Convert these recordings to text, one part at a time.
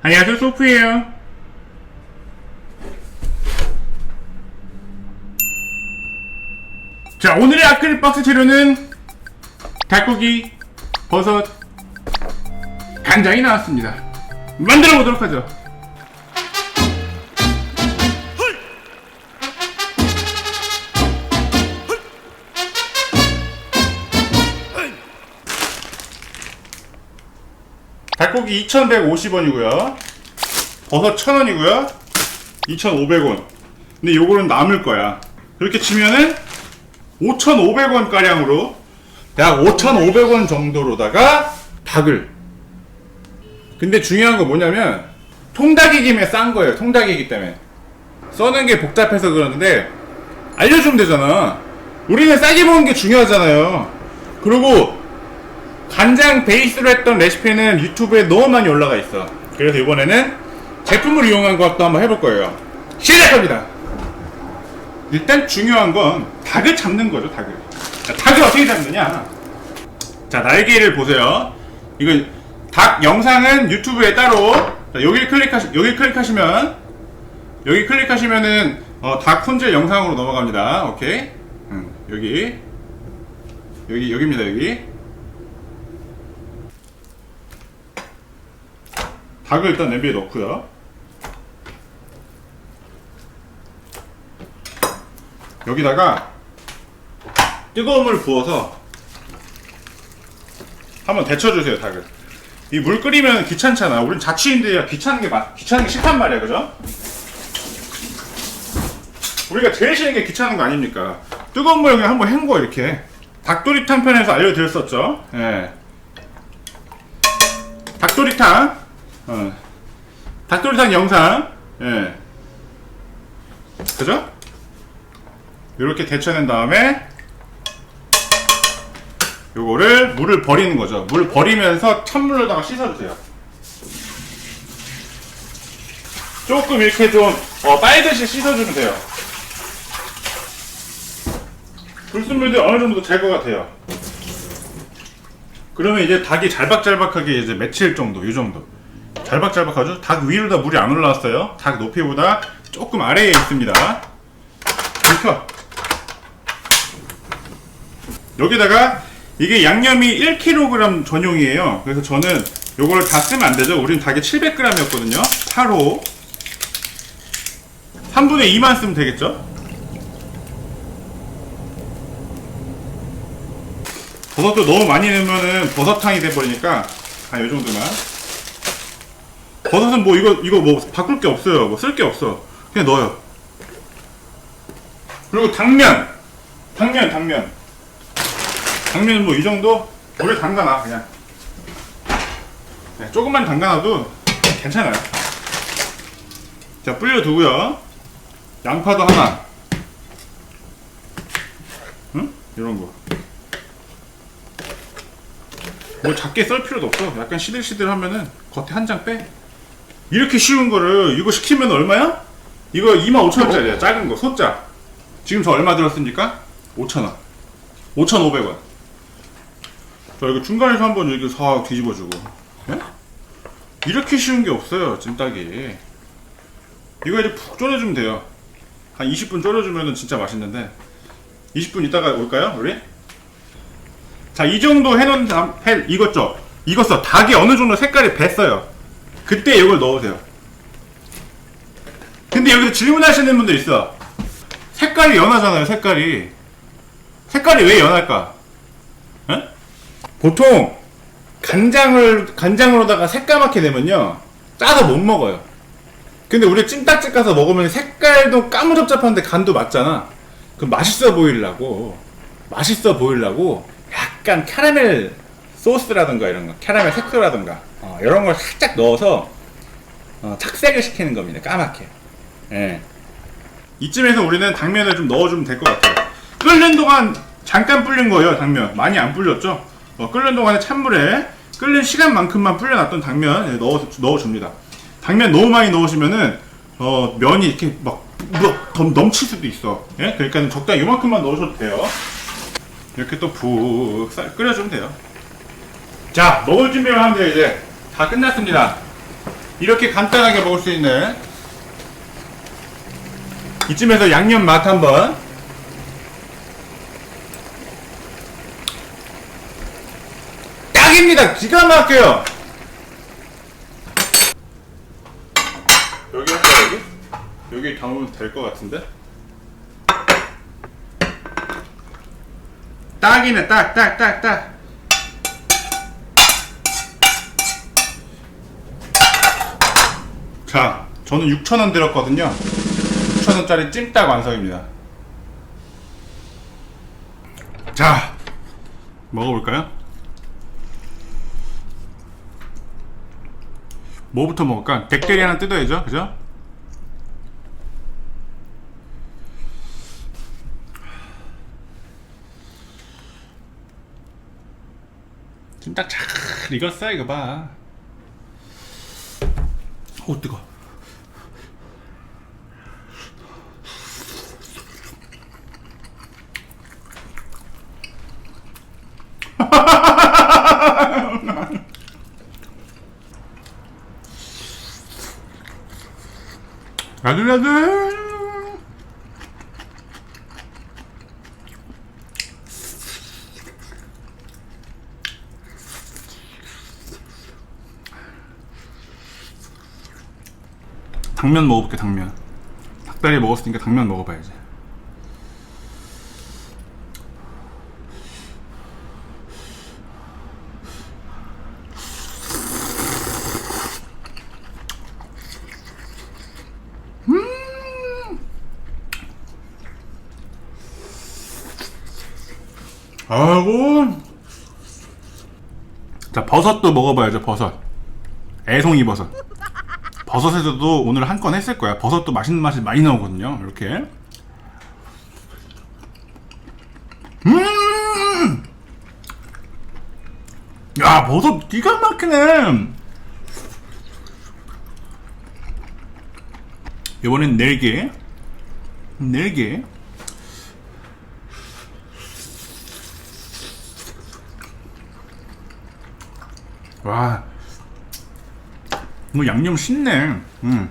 안녕하세요 소프예요. 자 오늘의 아크릴 박스 재료는 닭고기 버섯 간장이 나왔습니다. 만들어 보도록 하죠 닭고기 2,150원이고요. 버섯 1,000원이고요. 2,500원. 근데 요거는 남을 거야. 그렇게 치면은 5,500원 가량으로 약 5,500원 정도로다가 닭을. 근데 중요한 거 뭐냐면 통닭이기 때문에 싼 거예요. 통닭이기 때문에. 써는 게 복잡해서 그러는데 알려주면 되잖아. 우리는 싸게 먹는 게 중요하잖아요. 그리고 간장 베이스로 했던 레시피는 유튜브에 너무 많이 올라가 있어. 그래서 이번에는 제품을 이용한 것도 한번 해볼 거예요. 시작합니다. 일단 중요한 건 닭을 잡는 거죠, 닭을. 자, 닭을 어떻게 잡느냐? 자, 날개를 보세요. 이거 닭 영상은 유튜브에 따로 자, 여기 클릭하시 여기 클릭하시면 여기 클릭하시면은 어, 닭 손질 영상으로 넘어갑니다. 오케이. 음, 여기 여기 여기입니다, 여기. 닭을 일단 냄비에 넣고요. 여기다가 뜨거운 물 부어서 한번 데쳐주세요 닭을. 이 물 끓이면 귀찮잖아. 우린 자취인들이야 귀찮은 게 마, 귀찮은 게 싫단 말이야, 그죠? 우리가 제일 싫은 게 귀찮은 거 아닙니까? 뜨거운 물에 그냥 한번 헹궈 이렇게. 닭도리탕 편에서 알려드렸었죠. 예. 닭도리탕. 어. 닭도리탕 영상. 예. 그죠? 이렇게 데쳐낸 다음에 요거를 물을 버리는 거죠. 물 버리면서 찬물로다가 씻어주세요. 조금 이렇게 좀 어, 빨듯이 씻어주면 돼요. 불순물들 어느 정도 잘 것 같아요. 그러면 이제 닭이 잘박잘박하게 이제 맺힐 정도, 이 정도. 잘박잘박하죠? 닭 위로 다 물이 안 올라왔어요. 닭 높이보다 조금 아래에 있습니다. 불켜. 여기다가 이게 양념이 1kg 전용이에요. 그래서 저는 요걸 다 쓰면 안 되죠. 우린 닭이 700g이었거든요. 8호. 3분의 2만 쓰면 되겠죠? 버섯도 너무 많이 넣으면은 버섯탕이 돼버리니까 한 요 정도만. 버섯은 뭐 이거 이거 뭐 바꿀 게 없어요. 뭐 쓸 게 없어. 그냥 넣어요. 그리고 당면, 당면, 당면. 당면 뭐 이 정도 물에 담가놔 그냥. 네, 조금만 담가놔도 괜찮아요. 자 불려두고요. 양파도 하나. 응? 이런 거. 뭐 작게 썰 필요도 없어. 약간 시들시들하면은 겉에 한 장 빼. 이렇게 쉬운 거를 이거 시키면 얼마야? 이거 25,000원짜리야. 작은 거 소짜. 지금 저 얼마 들었습니까? 5,000원. 5,500원. 자 이거 중간에서 한번 이렇게 싹 뒤집어주고. 예? 이렇게 쉬운 게 없어요. 찜닭이. 이거 이제 푹 졸여주면 돼요. 한 20분 졸여주면 진짜 맛있는데. 20분 있다가 올까요, 우리? 자, 이 정도 해놓은 다음, 해, 익었죠? 익었어. 닭이 어느 정도 색깔이 뱄어요. 그때 이걸 넣으세요. 근데 여기서 질문하시는 분들 있어. 색깔이 연하잖아요, 색깔이. 색깔이 왜 연할까? 에? 보통, 간장을, 간장으로다가 새까맣게 되면요. 짜서 못 먹어요. 근데 우리 찜닭집 가서 먹으면 색깔도 까무잡잡한데 간도 맞잖아. 그럼 맛있어 보이려고, 맛있어 보이려고 약간 캐러멜 소스라든가 이런 거, 캐러멜 색소라든가 어, 이런 걸 살짝 넣어서 어, 착색을 시키는 겁니다. 까맣게. 예. 이쯤에서 우리는 당면을 좀 넣어주면 될 것 같아요. 끓는 동안 잠깐 불린 거예요, 당면. 많이 안 불렸죠? 어, 끓는 동안에 찬물에 끓는 시간만큼만 불려놨던 당면 예, 넣어, 넣어줍니다. 당면 너무 많이 넣으시면은 어, 면이 이렇게 막 뭐, 덤- 넘칠 수도 있어. 예? 그러니까 적당히 요만큼만 넣으셔도 돼요. 이렇게 또 푹 끓여주면 돼요. 자, 먹을 준비를 하면 돼요, 이제. 다 끝났습니다. 이렇게 간단하게 먹을 수 있는 이쯤에서 양념 맛 한번. 딱입니다. 기가 막혀요. 여기 할까 여기? 여기 담으면 될 것 같은데? 딱이네. 딱 딱 딱 딱 자, 저는 6,000원 들었거든요. 6,000원짜리 찜닭 완성입니다. 자, 먹어볼까요? 뭐부터 먹을까? 백대리 하나 뜯어야죠, 그죠? 찜닭 잘 익었어, 이거 봐. 오 뜨거. 아들아들. 당면 먹어볼게 당면. 닭다리 먹었으니까 당면 먹어봐야지. 음! 아이고! 자 버섯도 먹어봐야죠 버섯. 애송이 버섯 버섯에서도 오늘 한 건 했을 거야. 버섯도 맛있는 맛이 많이 나오거든요. 이렇게. 음! 야, 버섯 기가 막히네. 이번엔 4개. 4개. 와. 뭐 양념 신네. 음.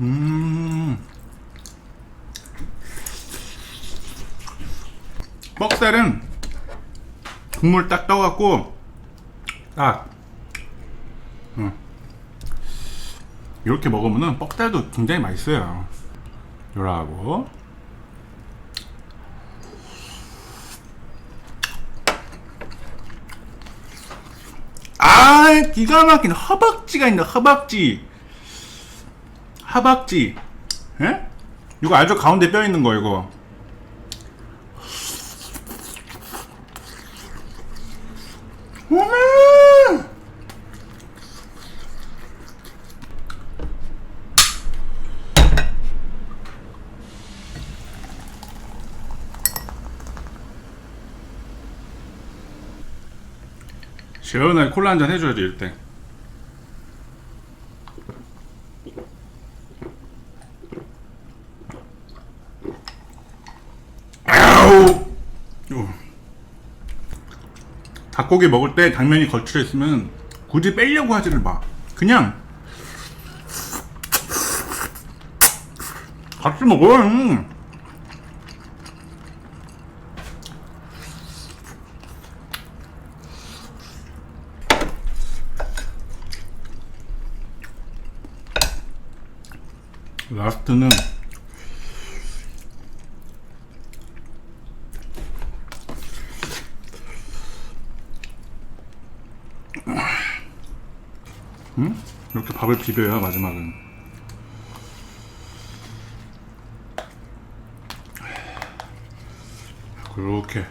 음. 뻑살은 국물 딱 떠갖고 딱 음. 이렇게 먹으면은 뻑살도 굉장히 맛있어요. 요라고 아 기가 막힌 허벅지가 있네 허벅지. 허벅지. 에? 이거 알죠? 가운데 뼈 있는 거 이거 시원하게 콜라 한 잔 해줘야지 이때 아우 요. 닭고기 먹을 때 당면이 걸쳐 있으면 굳이 빼려고 하지를 마 그냥 같이 먹어 음. 라스트는 음? 이렇게 밥을 비벼야 마지막은 그렇게